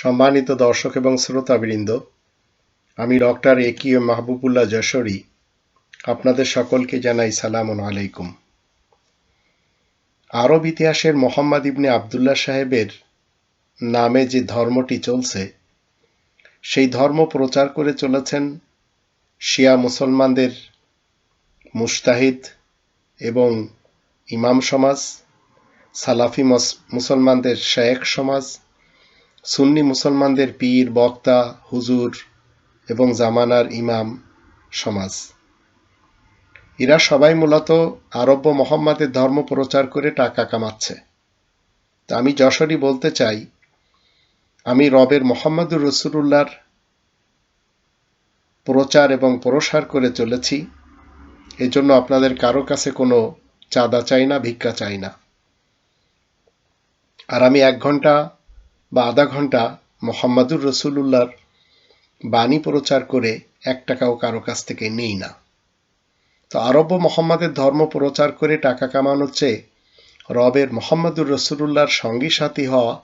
সম্মানিত দর্শক এবং শ্রোতাবৃন্দ, আমি ডক্টর এ কি এম মাহবুবুল্লাহ যশোরী, আপনাদের সকলকে জানাই সালাম আলাইকুম। আরব ইতিহাসের মোহাম্মদ ইবনে আবদুল্লাহ সাহেবের নামে যে ধর্মটি চলছে, সেই ধর্ম প্রচার করে চলেছেন শিয়া মুসলমানদের মুস্তাহিদ এবং ইমাম সমাজ, সালাফি মুসলমানদের শেখ সমাজ সুন্নি মুসলমানদের পীর, বক্তা, হুজুর এবং জামানার ইমাম সমাজ। এরা সবাই মূলত আরব্য মোহাম্মদের ধর্ম প্রচার করে টাকা কামাচ্ছে। তা আমি যশোরই বলতে চাই, আমি রবের মোহাম্মদুর রসুল্লাহর প্রচার এবং প্রসার করে চলেছি। এজন্য আপনাদের কারও কাছে কোনো চাঁদা চাই না, ভিক্ষা চাই না। আর আমি এক ঘণ্টা বা আধা ঘণ্টা মোহাম্মদুর রসুল্লাহর বাণী প্রচার করে এক টাকাও কারও কাছ থেকে নেই না। তো আরব্য মোহাম্মদের ধর্ম প্রচার করে টাকা কামানোর চেয়ে রবের মোহাম্মদুর রসুল্লাহর সঙ্গী সাথী হওয়া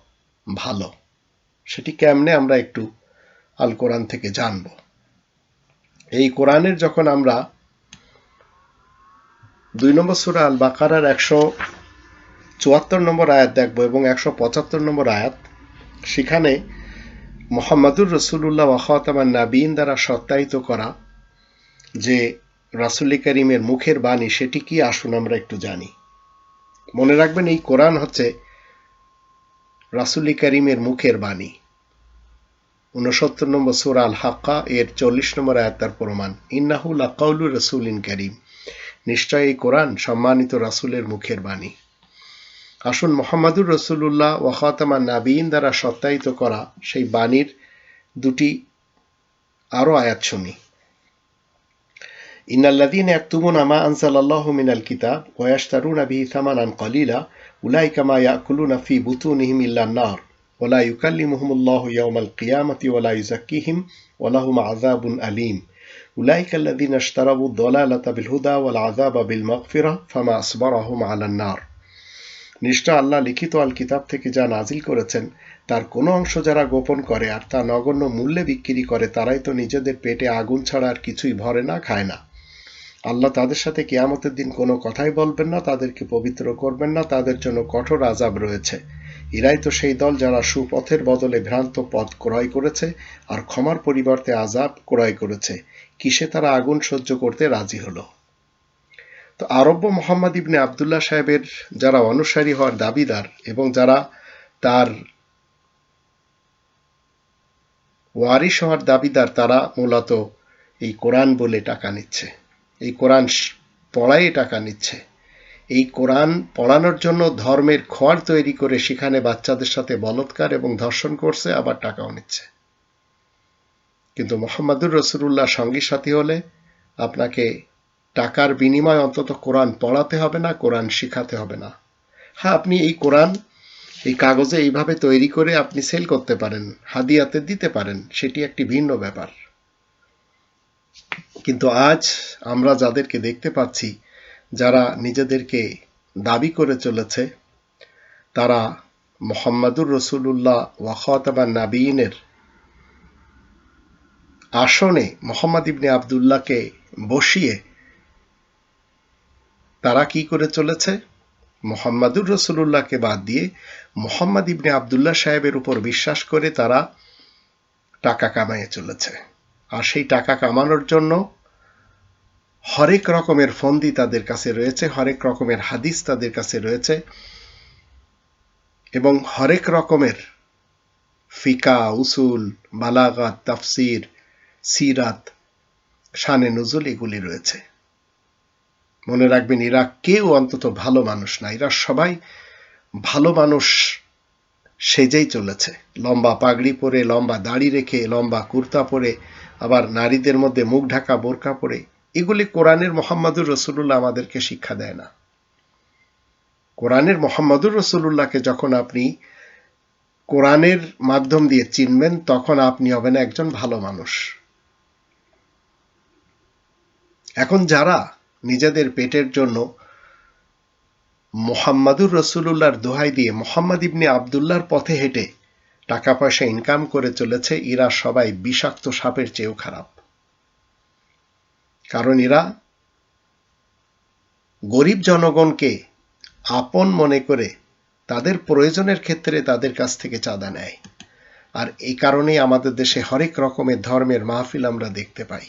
ভালো। সেটি কেমনে আমরা একটু আল কোরআন থেকে জানব। এই কোরআনের যখন আমরা দুই নম্বর সুরা আল বাকারার একশো চুয়াত্তর নম্বর আয়াত দেখব এবং একশো পঁচাত্তর নম্বর আয়াত সেখানে মোহাম্মদুর রসুল্লাহ ওয়াহতামান নাবিন দ্বারা সত্যায়িত করা যে রাসুল্লি করিমের মুখের বাণী, সেটি কি? আসুন আমরা একটু জানি। মনে রাখবেন, এই কোরআন হচ্ছে রাসুল্লি করিমের মুখের বাণী। উনসত্তর নম্বর সুর আল হাক্কা এর চল্লিশ নম্বর আয়াত তার প্রমাণ। ইন্নাহুল আকাউলুর রসুল ইন করিম। নিশ্চয় এই কোরআন সম্মানিত রাসুলের মুখের বাণী। আসুন মোহাম্মদুর রসুল্লাহ ওয়াখাতামা নাবিন দ্বারা সত্যায়িত করা সেই বাণীর দুটি আরও আয়াত শুনি ইন্নাল্লাদিন একতুমুন আমা আনসাল্লাহ মিনাল কিতাব ওয়াস্তারুন আবি থামানান কলিলা উলাইকা মা ইয়াকুলুনা ফি বুতুনিহিম ইল্লা নার ওলা ইউকাল্লিমুহুমুল্লাহ ইয়াউমাল কিয়ামতি ওলা ইউজাক্কিহিম ওয়ালাহুম আযাবুন আলীম أولئك الذين اشتروا الضلالة بالهدى والعذاب بالمغفرة فما أصبرهم على النار নিশ্চয় আল্লাহ লিখিত আল কিতাব থেকে যা নাজিল করেছেন, তার কোনো অংশ যারা গোপন করে আর তা নগণ্য মূল্যে বিক্রি করে, তারাই তো নিজেদের পেটে আগুন ছাড়া আর কিছুই ভরে না, খায় না। আল্লাহ তাদের সাথে কেয়ামতের দিন কোনো কথাই বলবেন না, তাদেরকে পবিত্র করবেন না, তাদের জন্য কঠোর আজাব রয়েছে। এরাই তো সেই দল যারা সুপথের বদলে ভ্রান্ত পথ ক্রয় করেছে আর ক্ষমার পরিবর্তে আজাব ক্রয় করেছে। কিসে তারা আগুন সহ্য করতে রাজি হলো? তো আরব্য মোহাম্মদ ইবনে আবদুল্লাহ সাহেবের যারা অনুসারী হওয়ার দাবিদার এবং যারা তার ওয়ারিশ হওয়ার দাবিদার, তারা মূলত এই কোরআন বলে টাকা নিচ্ছে। এই কোরআন পড়াই টাকা নিচ্ছে। এই কোরআন পড়ানোর জন্য ধর্মের খোয়ার তৈরি করে সেখানে বাচ্চাদের সাথে বলৎকার এবং ধর্ষণ করছে, আবার টাকাও নিচ্ছে। কিন্তু মোহাম্মদুর রসুল্লাহ সঙ্গী সাথী হলে আপনাকে টাকার বিনিময় অন্তত কোরআন পড়াতে হবে না, কোরআন শিখাতে হবে না। হ্যাঁ আপনি এই কোরআন, এই কাগজে এইভাবে তৈরি করে আপনি সেল করতে পারেন, হাদিয়াতে দিতে পারেন, সেটি একটি ভিন্ন ব্যাপার। কিন্তু আজ আমরা যাদেরকে দেখতে পাচ্ছি, যারা নিজেদেরকে দাবি করে চলেছে, তারা মোহাম্মদুর রসুল্লাহ ওয়াখাতাবা নাবিনের আসনে মোহাম্মদ ইবনে আবদুল্লাহকে বসিয়ে তারা কি করে চলেছে? মোহাম্মদুর রসুল্লাহকে বাদ দিয়ে মোহাম্মদ ইবনে আবদুল্লাহ সাহেবের উপর বিশ্বাস করে তারা টাকা কামাইয়ে চলেছে। আর সেই টাকা কামানোর জন্য হরেক রকমের ফন্দি তাদের কাছে রয়েছে, হরেক রকমের হাদিস তাদের কাছে রয়েছে এবং হরেক রকমের ফিকা, উসুল, বালাগাত, তাফসির, সিরাত, শানে নজুল এগুলি রয়েছে। মনে রাখবেন, এরা কেউ অন্তত ভালো মানুষ না। এরা সবাই ভালো মানুষ সেজেই চলেছে। লম্বা পাগড়ি পরে, লম্বা দাড়ি রেখে, লম্বা কুর্তা পরে, আবার নারীদের মধ্যে মুখ ঢাকা, বোরকা পরে, এগুলি কোরআনের মোহাম্মদুর রসুল্লাহ আমাদেরকে শিক্ষা দেয় না। কোরআনের মোহাম্মদুর রসুল্লাহকে যখন আপনি কোরআনের মাধ্যম দিয়ে চিনবেন, তখন আপনি হবেন একজন ভালো মানুষ। এখন যারা নিজেদের পেটের জন্য মোহাম্মদুর রসুল্লাহর দোহাই দিয়ে মোহাম্মদ ইবনে আবদুল্লাহর পথে হেঁটে টাকা পয়সা ইনকাম করে চলেছে, এরা সবাই বিষাক্ত সাপের চেয়েও খারাপ। কারণ এরা গরিব জনগণকে আপন মনে করে তাদের প্রয়োজনের ক্ষেত্রে তাদের কাছ থেকে চাঁদা নেয়। আর এই কারণেই আমাদের দেশে হরেক রকমের ধর্মের মাহফিল আমরা দেখতে পাই।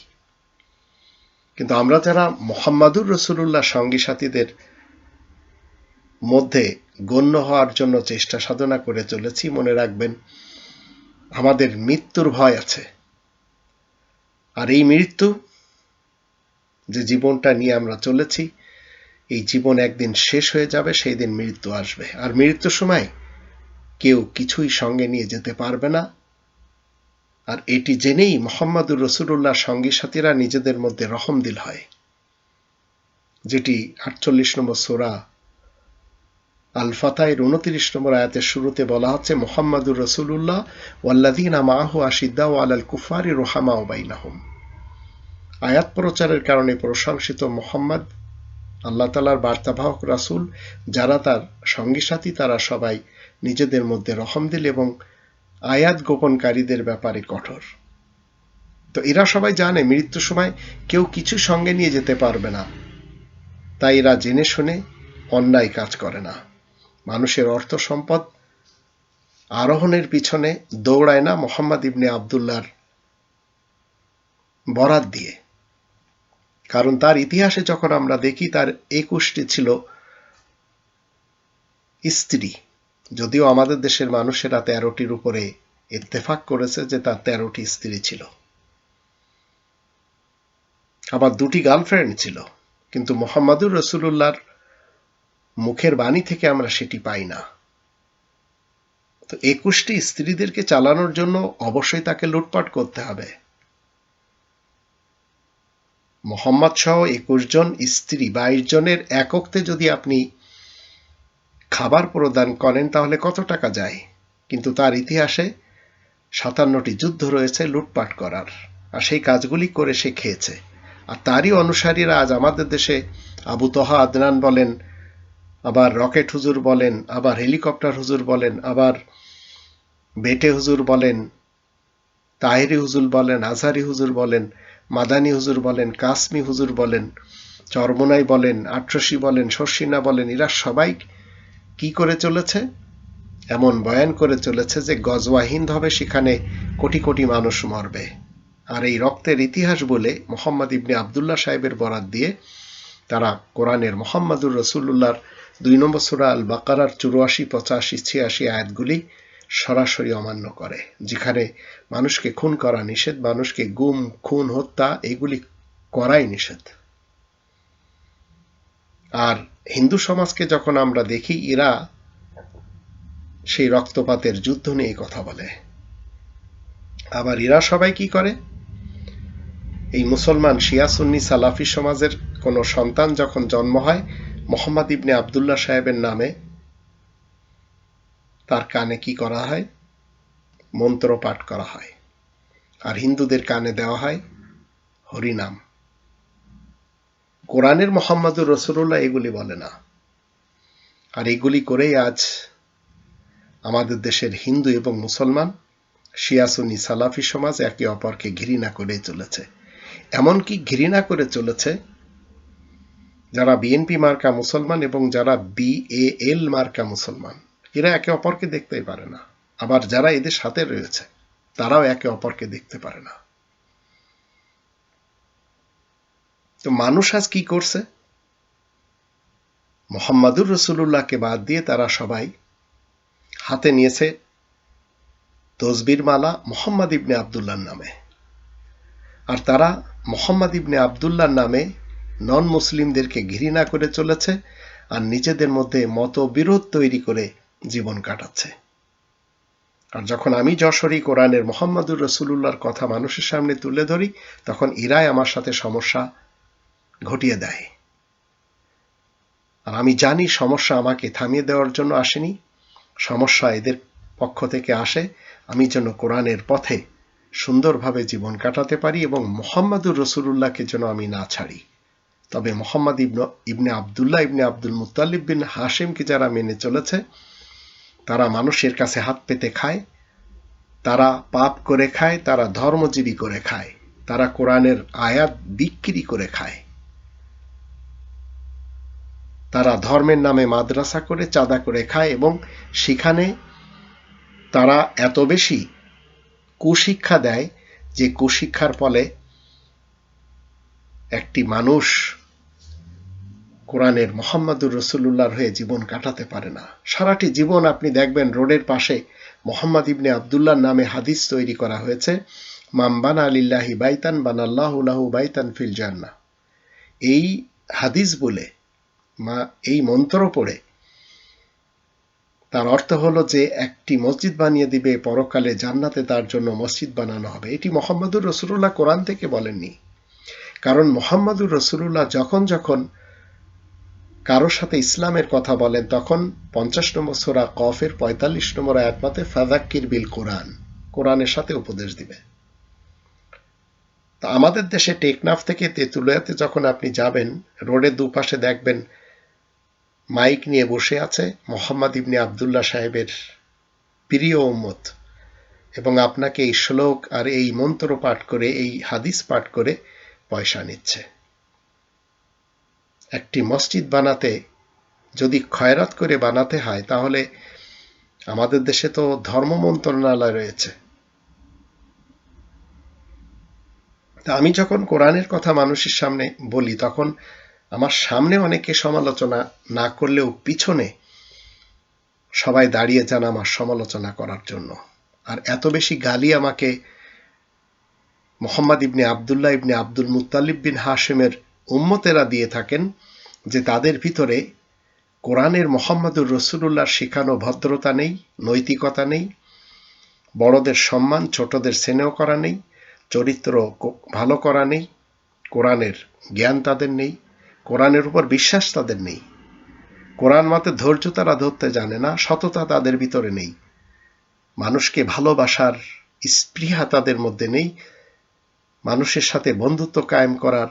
কিন্তু আমরা যারা মোহাম্মদুর রসুল্লাহ সঙ্গী সাথীদের মধ্যে গণ্য হওয়ার জন্য চেষ্টা সাধনা করে চলেছি, মনে রাখবেন, আমাদের মৃত্যুর ভয় আছে। আর এই মৃত্যু যে জীবনটা নিয়ে আমরা চলেছি, এই জীবন একদিন শেষ হয়ে যাবে, সেই দিন মৃত্যু আসবে। আর মৃত্যুর সময় কেউ কিছুই সঙ্গে নিয়ে যেতে পারবে না। আর এটি জেনেই মোহাম্মদুর রসুল্লাহ সঙ্গী সাথীরা নিজেদের মধ্যে রহম দিল হয়, যেটি আটচল্লিশ নম্বর সোরা আল ফাতাইয়ের উনত্রিশ নম্বর আয়াতের শুরুতে বলা হচ্ছে, মোহাম্মদুর রসুল্লাহ ওয়াল্লাদিনা মাহু আশিদ্দা ও আলাল কুফারি রোহামা ওবাইনাহম আয়াত প্রচারের কারণে প্রশংসিত মোহাম্মদ, আল্লাহ তালার বার্তাবাহক রাসুল, যারা তার সঙ্গী সাথী, তারা সবাই নিজেদের মধ্যে রহম দিল এবং আয়াত গোপনকারীদের ব্যাপারে কঠোর। তো এরা সবাই জানে, মৃত্যুর সময় কেউ কিছু সঙ্গে নিয়ে যেতে পারবে না। তাই এরা জেনে শুনে অন্যায় কাজ করে না। মানুষের অর্থ সম্পদ আরোহণের পিছনে দৌড়ায় না মোহাম্মদ ইবনে আবদুল্লার বরাত দিয়ে। কারণ তার ইতিহাসে যখন আমরা দেখি, তার একুশটি ছিল স্ত্রী। যদিও আমাদের দেশের মানুষেরা তেরোটির উপরে ইত্তেফাক করেছে যে তার তেরোটি স্ত্রী ছিল। আবার দুটি গার্লফ্রেন্ড ছিল, কিন্তু মোহাম্মদুর রসুল্লাহর মুখের বাণী থেকে আমরা সেটি পাই না। তো একুশটি স্ত্রীদেরকে চালানোর জন্য অবশ্যই তাকে লুটপাট করতে হবে। মোহাম্মদ সহ একুশ জন স্ত্রী, বাইশ জনের এককতে যদি আপনি খাবার প্রদান করেন তাহলে কত টাকা যায়? কিন্তু তার ইতিহাসে সাতান্নটি যুদ্ধ রয়েছে লুটপাট করার, আর সেই কাজগুলি করে সে খেয়েছে। আর তারই অনুসারীরা আজ আমাদের দেশে আবু তহা আদনান বলেন, আবার রকেট হুজুর বলেন, আবার হেলিকপ্টার হুজুর বলেন, আবার বেটে হুজুর বলেন, তাহেরি হুজুর বলেন, আজহারি হুজুর বলেন, মাদানি হুজুর বলেন, কাসমি হুজুর বলেন, চরমনাই বলেন, আট্রসি বলেন শর্ষিনা বলেন, এরা সবাই কি করে চলেছে? এমন বয়ান করে চলেছে যে গজওয়াহিন হবে, সেখানে কোটি কোটি মানুষ মরবে। আর এই রক্তের ইতিহাস বলে মোহাম্মদ ইবনে আবদুল্লাহ সাহেবের বরাত দিয়ে তারা কোরআনের মোহাম্মদুর রসুল্লাহর দুই নম্বর সুরা আল বাকারার চুরাশি, পঁচাশি, ছিয়াশি আয়াতগুলি সরাসরি অমান্য করে, যেখানে মানুষকে খুন করা নিষেধ, মানুষকে গুম, খুন, হত্যা, এগুলি করাই নিষেধ। আর হিন্দু সমাজকে যখন আমরা দেখি এরা সেই রক্তপাতের যুদ্ধ নিয়ে কথা বলে। আবার এরা সবাই কি করে? এই মুসলমান শিয়া সুন্নি সালাফি সমাজের কোনো সন্তান যখন জন্ম হয়, মোহাম্মদ ইবনে আবদুল্লাহ সাহেবের নামে, তার কানে কি করা হয়? মন্ত্র পাঠ করা হয়। আর হিন্দুদের কানে দেওয়া হয় হরিনাম। কোরআনের মোহাম্মদুর রসুল্লাহ এগুলি বলে না। আর এগুলি করেই আজ আমাদের দেশের হিন্দু এবং মুসলমান শিয়াসুনি সালাফি সমাজ একে অপরকে ঘৃণা করে চলেছে। এমনকি ঘৃণা করে চলেছে যারা বিএনপি মার্কা মুসলমান এবং যারা বিএএল মার্কা মুসলমান। এরা একে অপরকে দেখতেই পারে না। আবার যারা এদের সাথে রয়েছে, তারাও একে অপরকে দেখতে পারে না। তো মানুষ আজ কি করছে? মোহাম্মদুর রসুল্লাহকে বাদ দিয়ে তারা সবাই হাতে নিয়েছে তসবির মালা মোহাম্মদ ইবনে আবদুল্লার নামে। আর তারা মোহাম্মদ ইবনে আবদুল্লার নামে নন মুসলিমদেরকে ঘৃণা করে চলেছে আর নিজেদের মধ্যে মতবিরোধ তৈরি করে জীবন কাটাচ্ছে। আর যখন আমি যশোরী কোরআনের মোহাম্মদুর রসুল্লাহর কথা মানুষের সামনে তুলে ধরি, তখন ইরাই আমার সাথে সমস্যা ঘটিয়ে দেয়। আর আমি জানি সমস্যা আমাকে থামিয়ে দেওয়ার জন্য আসেনি। সমস্যা এদের পক্ষ থেকে আসে। আমি যেন কোরআনের পথে সুন্দরভাবে জীবন কাটাতে পারি এবং মোহাম্মদুর রসুল্লাহকে যেন আমি না ছাড়ি। তবে মোহাম্মদ ইবন, ইবনে আবদুল্লাহ ইবনে আব্দুল মুতালিব বিন হাসিমকে যারা মেনে চলেছে, তারা মানুষের কাছে হাত পেতে খায়, তারা পাপ করে খায়, তারা ধর্মজীবী করে খায়, তারা কোরআনের আয়াত বিক্রি করে খায়। তারা ধর্মের নামে মাদ্রাসা করে চাঁদা করে খায় এবং সেখানে তারা এত বেশি কুশিক্ষা দেয় যে কুশিক্ষার ফলে একটি মানুষ কোরআনের মোহাম্মদুর রসুল্লাহর হয়ে জীবন কাটাতে পারে না। সারাটি জীবন আপনি দেখবেন রোডের পাশে মোহাম্মদ ইবনে আবদুল্লাহ নামে হাদিস তৈরি করা হয়েছে মাম্বান আলিল্লাহি বাইতান বানাল্লাহুল্লাহু বাইতান ফিল জান্না এই হাদিস বলে মা এই মন্ত্র পড়ে। তার অর্থ হলো যে একটি মসজিদ বানিয়ে দিবে, পরকালে জান্নাতে তার জন্য মসজিদ বানানো হবে। এটি মোহাম্মদুর রসুল্লাহ কোরআন থেকে বলেননি। কারণ মোহাম্মদুর রসুল্লাহ যখন যখন কারোর সাথে ইসলামের কথা বলেন, তখন পঞ্চাশ নম্বর সোরা কফের পঁয়তাল্লিশ নম্বর আয়াতমাতে ফাজাক্কির বিল কোরআন। কোরআনের সাথে উপদেশ দিবে। তা আমাদের দেশে টেকনাফ থেকে তেঁতুলিয়াতে যখন আপনি যাবেন, রোডের দুপাশে দেখবেন মাইক নিয়ে বসে আছে মোহাম্মদ ইবনে আবদুল্লাহ সাহেবের প্রিয় উম্মত। এবং আপনাকে এই শ্লোক আর এই মন্ত্র পাঠ করে, এই হাদিস পাঠ করে পয়সা নিচ্ছে। একটি মসজিদ বানাতে যদি খয়রাত করে বানাতে হয়, তাহলে আমাদের দেশে তো ধর্ম মন্ত্রণালয় রয়েছে। আমি যখন কোরআনের কথা মানুষের সামনে বলি, তখন আমার সামনে অনেকে সমালোচনা না করলেও পিছনে সবাই দাঁড়িয়ে যান আমার সমালোচনা করার জন্য। আর এত বেশি গালি আমাকে মোহাম্মদ ইবনে আবদুল্লাহ ইবনে আব্দুল মুতালিব বিন হাশেমের উম্মতেরা দিয়ে থাকেন যে তাদের ভিতরে কোরআনের মোহাম্মদুর রসুল্লাহর শেখানো ভদ্রতা নেই, নৈতিকতা নেই, বড়দের সম্মান, ছোটদের স্নেহ করা নেই, চরিত্র ভালো করা নেই, কোরআনের জ্ঞান তাদের নেই কোরআনের উপর বিশ্বাস তাদের নেই। কোরআন মতে ধৈর্য তারা ধরতে জানে না, সততা তাদের ভিতরে নেই। মানুষকে ভালোবাসার স্পৃহা তাদের মধ্যে নেই। মানুষের সাথে বন্ধুত্ব কায়েম করার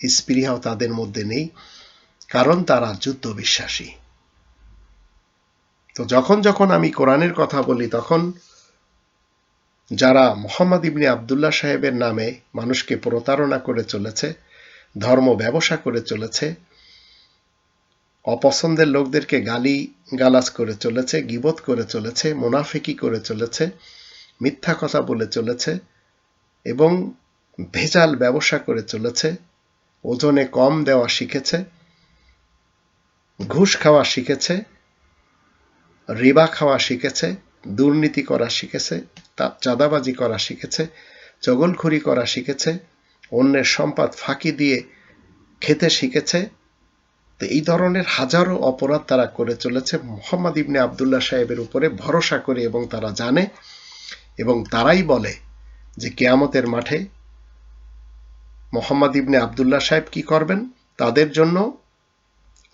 স্পৃহাও তাদের মধ্যে নেই, কারণ তারা যুদ্ধ বিশ্বাসী তো যখন যখন আমি কোরআনের কথা বলি, তখন যারা মোহাম্মদ ইবনে আবদুল্লাহ সাহেবের নামে মানুষকে প্রতারণা করে চলেছে ধর্ম ব্যবসা করে চলেছে। অপছন্দের লোকদেরকে গালি গালাজ করে চলেছে, গিবত করে চলেছে, মুনাফিকি করে চলেছে, মিথ্যা কথা বলে চলেছে এবং ভেজাল ব্যবসা করে চলেছে। ওজনে কম দেওয়া শিখেছে, ঘুষ খাওয়া শিখেছে, রিবা খাওয়া শিখেছে, দুর্নীতি করা শিখেছে চাঁদাবাজি করা শিখেছে, চগলখুরি করা শিখেছে অন্যের সম্পদ ফাঁকি দিয়ে খেতে শিখেছে, তো এই ধরনের হাজারো অপরাধ তারা করে চলেছে। মোহাম্মদ ইবনে আবদুল্লাহ সাহেবের উপরে ভরসা করে এবং তারা জানে এবং তারাই বলে যে কেয়ামতের মাঠে মোহাম্মদ ইবনে আবদুল্লাহ সাহেব কি করবেন? তাদের জন্য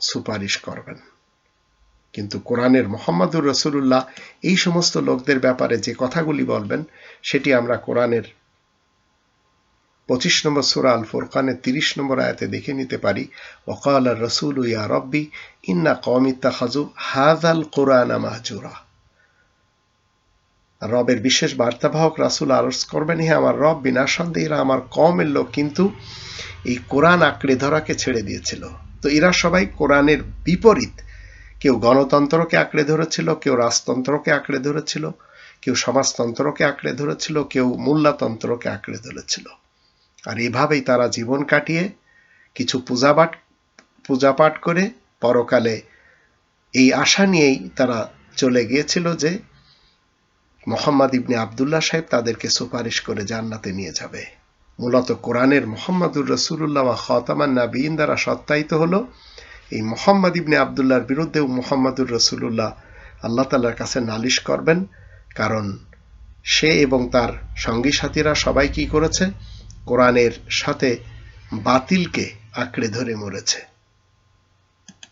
সুপারিশ করবেন। কিন্তু কোরআনের মোহাম্মদুর রসুল্লাহ এই সমস্ত লোকদের ব্যাপারে যে কথাগুলি বলবেন, সেটি আমরা কোরআনের পঁচিশ নম্বর সুরা আল ফোরকানের তিরিশ নম্বর আয়াতে দেখে নিতে পারি, ওকাল রসুল ইয়া রব্বি, ইন্না কমিতা খাজু হাজাল কোরআন মাহজুরা। রবের বিশেষ বার্তাবাহক রাসুল আরস করবেন, হে আমার রব, বিনা সন্দেহ এরা আমার কমের লোক, কিন্তু এই কোরআন আঁকড়ে ধরাকে ছেড়ে দিয়েছিল। তো এরা সবাই কোরআনের বিপরীত। কেউ গণতন্ত্রকে আঁকড়ে ধরেছিল, কেউ রাজতন্ত্রকে আঁকড়ে ধরেছিল, কেউ সমাজতন্ত্রকে আঁকড়ে ধরেছিল, কেউ মূল্যতন্ত্রকে আঁকড়ে ধরেছিল। আর এভাবেই তারা জীবন কাটিয়ে কিছু পূজাপাঠ পূজাপাঠ করে পরকালে এই আশা নিয়েই তারা চলে গিয়েছিল যে মোহাম্মদ ইবনে আবদুল্লাহ সাহেব তাদেরকে সুপারিশ করে জান্নাতে নিয়ে যাবে। মূলত কোরআনের মোহাম্মদুর রসুল্লাহ খতামান নাবিন দ্বারা সত্যায়িত হলো এই মোহাম্মদ ইবনে আবদুল্লাহর বিরুদ্ধেও মোহাম্মদুর রসুল্লাহ আল্লাহ তাল্লার কাছে নালিশ করবেন, কারণ সে এবং তার সঙ্গী সাথীরা সবাই কি করেছে? কোরআনের সাথে বাতিলকে আঁকড়ে ধরে মরেছে।